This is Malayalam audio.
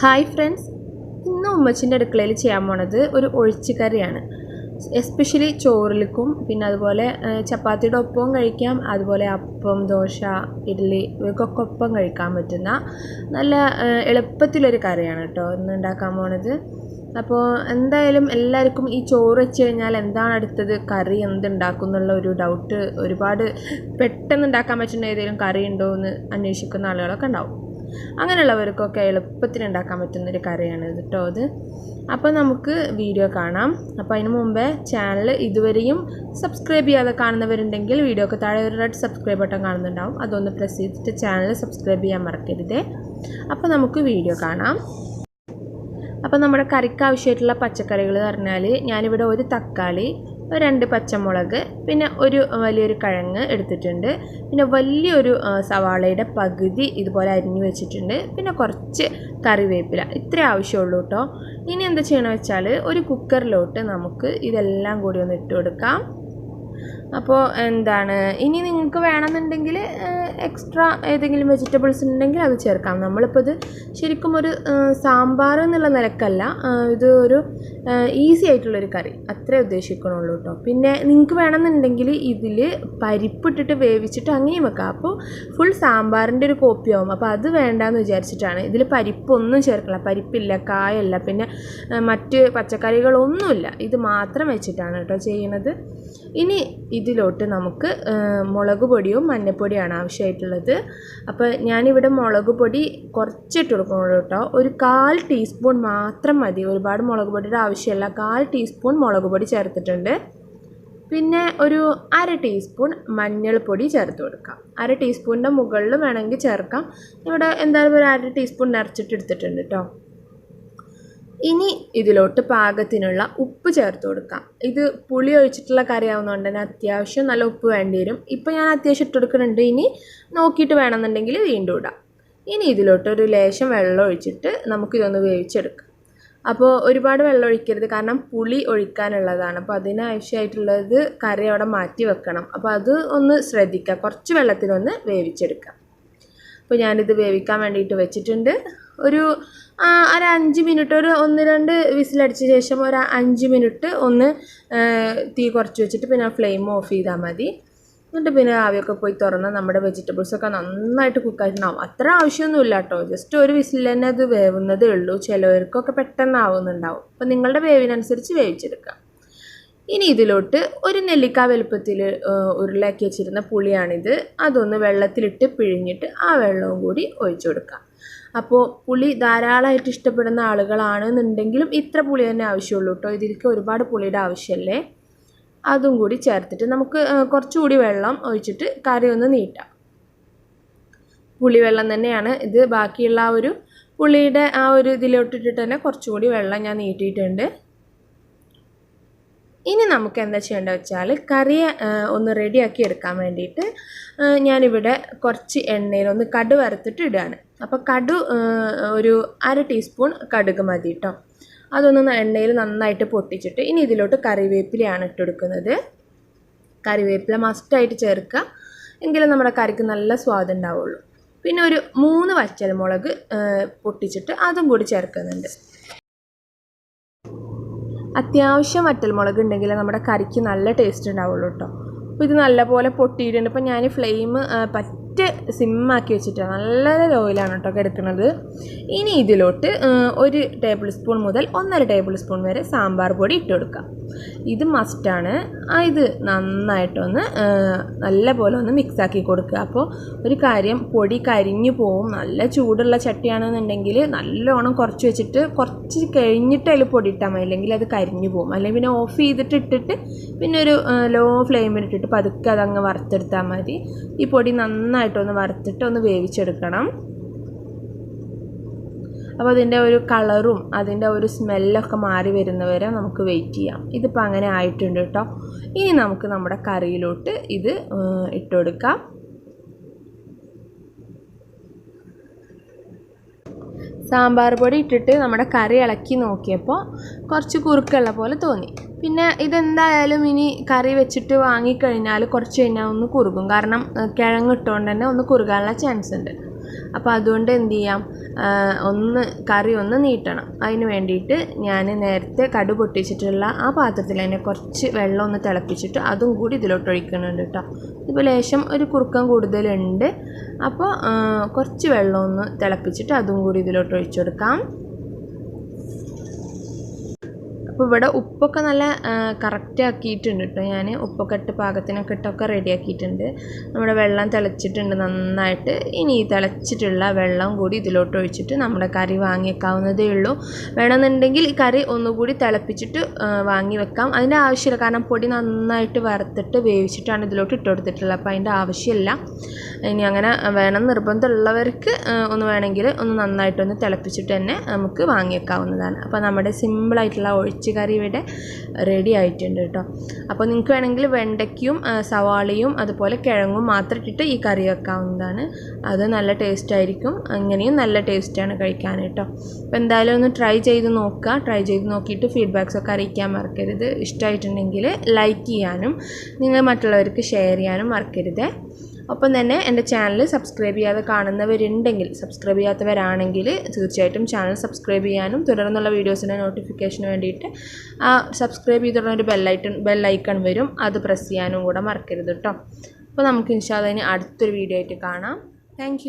Hi friends. ഇന്ന് ഉമ്മച്ചിന്റെ അടുക്കളയിൽ ചെയ്യാൻ പോണത് ഒരു ഒഴിച്ചുകറിയാണ് എസ്പെഷ്യലി ചോറിലേക്കും പിന്നെ അതുപോലെ ചപ്പാത്തിയുടെ ഒപ്പവും കഴിക്കാം അതുപോലെ അപ്പം ദോശ ഇഡ്ഡലി ഇവയ്ക്കൊക്കെ ഒപ്പം കഴിക്കാൻ പറ്റുന്ന നല്ല എളുപ്പത്തിലൊരു കറിയാണ് കേട്ടോ ഇന്ന് ഉണ്ടാക്കാൻ പോണത്. അപ്പോൾ എന്തായാലും എല്ലാവർക്കും ഈ ചോറ് വെച്ച് കഴിഞ്ഞാൽ എന്താണ് അടുത്തത്? കറി എന്തുണ്ടാക്കും എന്നുള്ള ഒരു ഡൗട്ട് ഒരുപാട് പെട്ടെന്ന് ഉണ്ടാക്കാൻ പറ്റുന്ന ഏതെങ്കിലും കറി ഉണ്ടോ എന്ന് അന്വേഷിക്കുന്ന ആളുകളൊക്കെ ഉണ്ടാവും. അങ്ങനെയുള്ളവർക്കൊക്കെ എളുപ്പത്തിൽ ഉണ്ടാക്കാൻ പറ്റുന്നൊരു കറിയാണ് കേട്ടോ അത്. അപ്പോൾ നമുക്ക് വീഡിയോ കാണാം. അപ്പോൾ അതിന് മുമ്പേ ചാനൽ ഇതുവരെയും സബ്സ്ക്രൈബ് ചെയ്യാതെ കാണുന്നവരുണ്ടെങ്കിൽ വീഡിയോക്ക് താഴെ ഒരു റെഡ് സബ്സ്ക്രൈബ് ബട്ടൺ കാണുന്നുണ്ടാവും. അതൊന്ന് പ്രസ് ചെയ്തിട്ട് ചാനൽ സബ്സ്ക്രൈബ് ചെയ്യാൻ മറക്കരുതേ. അപ്പോൾ നമുക്ക് വീഡിയോ കാണാം. അപ്പോൾ നമ്മുടെ കറിക്ക് ആവശ്യമായിട്ടുള്ള പച്ചക്കറികൾ എന്ന് പറഞ്ഞാൽ ഞാനിവിടെ ഒരു തക്കാളി രണ്ട് പച്ചമുളക് പിന്നെ ഒരു വലിയൊരു കിഴങ്ങ് എടുത്തിട്ടുണ്ട്. പിന്നെ വലിയൊരു സവാളയുടെ പകുതി ഇതുപോലെ അരിഞ്ഞു വെച്ചിട്ടുണ്ട്. പിന്നെ കുറച്ച് കറിവേപ്പില ഇത്രേ ആവശ്യമുള്ളൂ കേട്ടോ ഇനി എന്താ ചെയ്യണമെന്ന് വെച്ചാൽ ഒരു കുക്കറിലോട്ട് നമുക്ക് ഇതെല്ലാം കൂടി ഒന്ന് ഇട്ട് കൊടുക്കാം. അപ്പോൾ എന്താണ്? ഇനി നിങ്ങൾക്ക് വേണമെന്നുണ്ടെങ്കിൽ എക്സ്ട്രാ ഏതെങ്കിലും വെജിറ്റബിൾസ് ഉണ്ടെങ്കിൽ അത് ചേർക്കാം. നമ്മളിപ്പോൾ ഇത് ശരിക്കും ഒരു സാമ്പാർ എന്നുള്ള നിലക്കല്ല. ഇത് ഒരു ഈസി ആയിട്ടുള്ളൊരു കറി. അത്രേ ഉദ്ദേശിക്കണുള്ളൂ കേട്ടോ. പിന്നെ നിങ്ങൾക്ക് വേണമെന്നുണ്ടെങ്കിൽ ഇതിൽ പരിപ്പിട്ടിട്ട് വേവിച്ചിട്ട് അങ്ങനെയും വെക്കാം. അപ്പോൾ ഫുൾ സാമ്പാറിന്റെ ഒരു കോപ്പി ആവും. അപ്പോൾ അത് വേണ്ടാന്ന് വിചാരിച്ചിട്ടാണ്. ഇതിൽ പരിപ്പൊന്നും ചേർക്കില്ല പരിപ്പില്ല കായല്ല പിന്നെ മറ്റ് പച്ചക്കറികളൊന്നുമില്ല. ഇത് മാത്രം വെച്ചിട്ടാണ് കേട്ടോ ചെയ്യുന്നത് ഇനി ഇതിലോട്ട് നമുക്ക് മുളക് പൊടിയും മഞ്ഞൾപ്പൊടിയാണ് ആവശ്യമായിട്ടുള്ളത്. അപ്പോൾ ഞാനിവിടെ മുളക് പൊടി കുറച്ചിട്ട് കൊടുക്കുന്നുള്ളൂ കേട്ടോ. ഒരു കാൽ ടീസ്പൂൺ മാത്രം മതി. ഒരുപാട് മുളക് പൊടിയുടെ ആവശ്യമില്ല. കാൽ ടീസ്പൂൺ മുളക് പൊടി ചേർത്തിട്ടുണ്ട്. പിന്നെ ഒരു അര ടീസ്പൂൺ മഞ്ഞൾപ്പൊടി ചേർത്ത് കൊടുക്കാം. അര ടീസ്പൂണിന്റെ മുകളിൽ വേണമെങ്കിൽ ചേർക്കാം. ഇവിടെ എന്തായാലും ഒരു അര ടീസ്പൂൺ നിറച്ചിട്ട് എടുത്തിട്ടുണ്ട് കേട്ടോ. ഇനി ഇതിലോട്ട് പാകത്തിനുള്ള ഉപ്പ് ചേർത്ത് കൊടുക്കാം. ഇത് പുളി ഒഴിച്ചിട്ടുള്ള കറി ആവുന്നതുകൊണ്ട് തന്നെ അത്യാവശ്യം നല്ല ഉപ്പ് വേണ്ടി വരും. ഇപ്പം ഞാൻ അത്യാവശ്യം ഇട്ട് കൊടുക്കുന്നുണ്ട്. ഇനി നോക്കിയിട്ട് വേണമെന്നുണ്ടെങ്കിൽ വീണ്ടും ഇടാം. ഇനി ഇതിലോട്ട് ഒരു ലേശം വെള്ളം ഒഴിച്ചിട്ട് നമുക്കിതൊന്ന് വേവിച്ചെടുക്കാം. അപ്പോൾ ഒരുപാട് വെള്ളം ഒഴിക്കരുത്. കാരണം പുളി ഒഴിക്കാനുള്ളതാണ്. അപ്പോൾ അതിനാവശ്യമായിട്ടുള്ളത് കറി അവിടെ മാറ്റി വെക്കണം. അപ്പോൾ അത് ഒന്ന് ശ്രദ്ധിക്കുക കുറച്ച് വെള്ളത്തിലൊന്ന് വേവിച്ചെടുക്കാം. അപ്പോൾ ഞാനിത് വേവിക്കാൻ വേണ്ടിയിട്ട് വെച്ചിട്ടുണ്ട്. ഒരു ഒരു അഞ്ച് മിനിറ്റ് ഒരു ഒന്ന് രണ്ട് വിസിലടിച്ച ശേഷം ഒരു അഞ്ച് മിനിറ്റ് ഒന്ന് തീ കുറച്ച് വെച്ചിട്ട് പിന്നെ ഫ്ലെയിം ഓഫ് ചെയ്താൽ മതി. എന്നിട്ട് പിന്നെ ആവിയൊക്കെ പോയി തുറന്നാൽ നമ്മുടെ വെജിറ്റബിൾസൊക്കെ നന്നായിട്ട് കുക്കായിട്ടുണ്ടാവും അത്ര ആവശ്യമൊന്നുമില്ല കേട്ടോ. ജസ്റ്റ് ഒരു വിസിൽ തന്നെ അത് വേവുന്നതേ ഉള്ളൂ. ചിലവർക്കൊക്കെ പെട്ടെന്ന് ആവുന്നുണ്ടാവും അപ്പോൾ നിങ്ങളുടെ വേവിനനുസരിച്ച് വേവിച്ചെടുക്കുക ഇനി ഇതിലോട്ട് ഒരു നെല്ലിക്ക വലുപ്പത്തിൽ ഉരുളാക്കി വെച്ചിരുന്ന പുളിയാണിത്. അതൊന്ന് വെള്ളത്തിലിട്ട് പിഴിഞ്ഞിട്ട് ആ വെള്ളവും കൂടി ഒഴിച്ചു കൊടുക്കാം. അപ്പോൾ പുളി ധാരാളമായിട്ട് ഇഷ്ടപ്പെടുന്ന ആളുകളാണെന്നുണ്ടെങ്കിലും ഇത്ര പുളി തന്നെ ആവശ്യമുള്ളൂ കേട്ടോ. ഇതിലേക്ക് ഒരുപാട് പുളിയുടെ ആവശ്യമല്ലേ? അതും കൂടി ചേർത്തിട്ട് നമുക്ക് കുറച്ചുകൂടി വെള്ളം ഒഴിച്ചിട്ട് കറി ഒന്ന് നീട്ടാം. പുളിവെള്ളം തന്നെയാണ് ഇത്. ബാക്കിയുള്ള ആ ഒരു പുളിയുടെ ആ ഒരു ഇതിലോട്ടിട്ടിട്ട് തന്നെ കുറച്ചുകൂടി വെള്ളം ഞാൻ നീട്ടിയിട്ടുണ്ട്. ഇനി നമുക്ക് എന്താ ചെയ്യേണ്ടത് വെച്ചാൽ കറിയെ ഒന്ന് റെഡിയാക്കി എടുക്കാൻ വേണ്ടിയിട്ട് ഞാനിവിടെ കുറച്ച് എണ്ണയിൽ ഒന്ന് കടു വറുത്തിട്ട് ഇടുകയാണ്. അപ്പോൾ കടു ഒരു അര ടീസ്പൂൺ കടുക് മതി കേട്ടോ അതൊന്ന് എണ്ണയിൽ നന്നായിട്ട് പൊട്ടിച്ചിട്ട് ഇനി ഇതിലോട്ട് കറിവേപ്പിലയാണ് ഇട്ടെടുക്കുന്നത് കറിവേപ്പില മസ്റ്റായിട്ട് ചേർക്കുക എങ്കിലും നമ്മുടെ കറിക്ക് നല്ല സ്വാദ് ഉണ്ടാവുള്ളൂ. പിന്നെ ഒരു മൂന്ന് വച്ചൽ മുളക് പൊട്ടിച്ചിട്ട് അതും കൂടി ചേർക്കുന്നുണ്ട്. അത്യാവശ്യം വറ്റൽമുളക് ഉണ്ടെങ്കിൽ നമ്മുടെ കറിക്ക് നല്ല ടേസ്റ്റ് ഉണ്ടാവുള്ളൂ കേട്ടോ അപ്പോൾ ഇത് നല്ലപോലെ പൊട്ടിയിട്ടുണ്ട്. ഇപ്പോൾ ഞാൻ ഫ്ലെയിം പറ്റ സിമ്മാക്കി വെച്ചിട്ടാണ് നല്ല ഓയിലാണ് കേട്ടോ കിടക്കുന്നത് ഇനി ഇതിലോട്ട് ഒരു ടേബിൾ സ്പൂൺ മുതൽ ഒന്നര ടേബിൾ സ്പൂൺ വരെ സാമ്പാർ പൊടി ഇട്ട് കൊടുക്കാം. ഇത് മസ്റ്റാണ് ഇത് നന്നായിട്ടൊന്ന് നല്ല പോലെ ഒന്ന് മിക്സാക്കി കൊടുക്കുക. അപ്പോൾ ഒരു കാര്യം പൊടി കരിഞ്ഞു പോവും. നല്ല ചൂടുള്ള ചട്ടിയാണെന്നുണ്ടെങ്കിൽ നല്ലോണം കുറച്ച് വെച്ചിട്ട് കുറച്ച് കഴിഞ്ഞിട്ട് അതിൽ പൊടി ഇട്ടാൽ മതി. അല്ലെങ്കിൽ അത് കരിഞ്ഞു പോകും അല്ലെങ്കിൽ പിന്നെ ഓഫ് ചെയ്തിട്ട് ഇട്ടിട്ട് പിന്നെ ഒരു ലോ ഫ്ലെയിമിൽ ഇട്ടിട്ട് പതുക്കെ അതങ്ങ് വറുത്തെടുത്താൽ മതി. ഈ പൊടി നന്നായിട്ടൊന്ന് വറുത്തിട്ട് ഒന്ന് വേവിച്ചെടുക്കണം. അപ്പോൾ അതിന്റെ ഒരു കളറും അതിന്റെ ഒരു സ്മെല്ലൊക്കെ മാറി വരുന്നവരെ നമുക്ക് വെയിറ്റ് ചെയ്യാം. ഇതിപ്പോൾ അങ്ങനെ ആയിട്ടുണ്ട് കേട്ടോ. ഇനി നമുക്ക് നമ്മുടെ കറിയിലോട്ട് ഇത് ഇട്ട് കൊടുക്കാം സാമ്പാർ പൊടി ഇട്ടിട്ട് നമ്മുടെ കറി ഇളക്കി നോക്കിയപ്പോൾ കുറച്ച് കുറുക്കുള്ള പോലെ തോന്നി. പിന്നെ ഇതെന്തായാലും ഇനി കറി വെച്ചിട്ട് വാങ്ങിക്കഴിഞ്ഞാൽ കുറച്ച് കഴിഞ്ഞാൽ ഒന്ന് കുറുകും. കാരണം കിഴങ്ങിട്ടുകൊണ്ട് തന്നെ ഒന്ന് കുറുകാനുള്ള ചാൻസ് ഉണ്ട് അപ്പോൾ അതുകൊണ്ട് എന്ത് ചെയ്യാം? ഒന്ന് കറി ഒന്ന് നീട്ടണം. അതിന് വേണ്ടിയിട്ട് ഞാൻ നേരത്തെ കടു പൊട്ടിച്ചിട്ടുള്ള ആ പാത്രത്തിൽ തന്നെ കുറച്ച് വെള്ളം ഒന്ന് തിളപ്പിച്ചിട്ട് അതും കൂടി ഇതിലോട്ട് ഒഴിക്കുന്നുണ്ട് കേട്ടോ ഇപ്പോൾ ലേശം ഒരു കുറുക്കം കൂടുതലുണ്ട്. അപ്പോൾ കുറച്ച് വെള്ളം ഒന്ന് തിളപ്പിച്ചിട്ട് അതും കൂടി ഇതിലോട്ട് ഒഴിച്ചു കൊടുക്കാം. അപ്പോൾ ഇവിടെ ഉപ്പൊക്കെ നല്ല കറക്റ്റ് ആക്കിയിട്ടുണ്ട് കേട്ടോ ഞാൻ ഉപ്പൊക്കെ ഇട്ട് പാകത്തിനൊക്കെ ഇട്ടൊക്കെ റെഡി ആക്കിയിട്ടുണ്ട്. നമ്മുടെ വെള്ളം തിളച്ചിട്ടുണ്ട് നന്നായിട്ട്. ഇനി ഈ തിളച്ചിട്ടുള്ള വെള്ളം കൂടി ഇതിലോട്ട് ഒഴിച്ചിട്ട് നമ്മുടെ കറി വാങ്ങിയേക്കാവുന്നതേ ഉള്ളൂ. വേണമെന്നുണ്ടെങ്കിൽ ഈ കറി ഒന്നുകൂടി തിളപ്പിച്ചിട്ട് വാങ്ങി വെക്കാം. അതിന്റെ ആവശ്യമില്ല. കാരണം പൊടി നന്നായിട്ട് വറുത്തിട്ട് വേവിച്ചിട്ടാണ് ഇതിലോട്ട് ഇട്ട് കൊടുത്തിട്ടുള്ളത്. അപ്പോൾ അതിന്റെ ആവശ്യമില്ല. ഇനി അങ്ങനെ വേണം നിർബന്ധമുള്ളവർക്ക് ഒന്ന് വേണമെങ്കിൽ ഒന്ന് നന്നായിട്ടൊന്ന് തിളപ്പിച്ചിട്ട് തന്നെ നമുക്ക് വാങ്ങിയേക്കാവുന്നതാണ് അപ്പോൾ നമ്മുടെ സിമ്പിളായിട്ടുള്ള ഒഴിച്ച് കറി ഇവിടെ റെഡി ആയിട്ടുണ്ട് കേട്ടോ അപ്പോൾ നിങ്ങൾക്ക് വേണമെങ്കിൽ വെണ്ടയ്ക്കും സവാളയും അതുപോലെ കിഴങ്ങും മാത്രം ഇട്ടിട്ട് ഈ കറി വെക്കാവുന്നതാണ്. അത് നല്ല ടേസ്റ്റ് ആയിരിക്കും. അങ്ങനെയും നല്ല ടേസ്റ്റാണ് കഴിക്കാൻ കേട്ടോ അപ്പോൾ എന്തായാലും ഒന്ന് ട്രൈ ചെയ്ത് നോക്കുക ട്രൈ ചെയ്ത് നോക്കിയിട്ട് ഫീഡ്ബാക്സ് ഒക്കെ അറിയിക്കാൻ മറക്കരുത്. ഇഷ്ടമായിട്ടുണ്ടെങ്കിൽ ലൈക്ക് ചെയ്യാനും നിങ്ങൾ മറ്റുള്ളവർക്ക് ഷെയർ ചെയ്യാനും മറക്കരുത്. ഒപ്പം തന്നെ എന്റെ ചാനൽ സബ്സ്ക്രൈബ് ചെയ്യാതെ കാണുന്നവരുണ്ടെങ്കിൽ സബ്സ്ക്രൈബ് ചെയ്യാത്തവരാണെങ്കിൽ തീർച്ചയായിട്ടും ചാനൽ സബ്സ്ക്രൈബ് ചെയ്യാനും തുടർന്നുള്ള വീഡിയോസിന്റെ നോട്ടിഫിക്കേഷന് വേണ്ടിയിട്ട് ആ സബ്സ്ക്രൈബ് ചെയ്തിട്ടുള്ള ഒരു ബെല്ലൈറ്റൺ ബെല്ലൈക്കൺ വരും. അത് പ്രസ് ചെയ്യാനും കൂടെ മറക്കരുത് കേട്ടോ അപ്പോൾ നമുക്ക് ഇൻഷാ ഇനി അടുത്തൊരു വീഡിയോ ആയിട്ട് കാണാം. താങ്ക്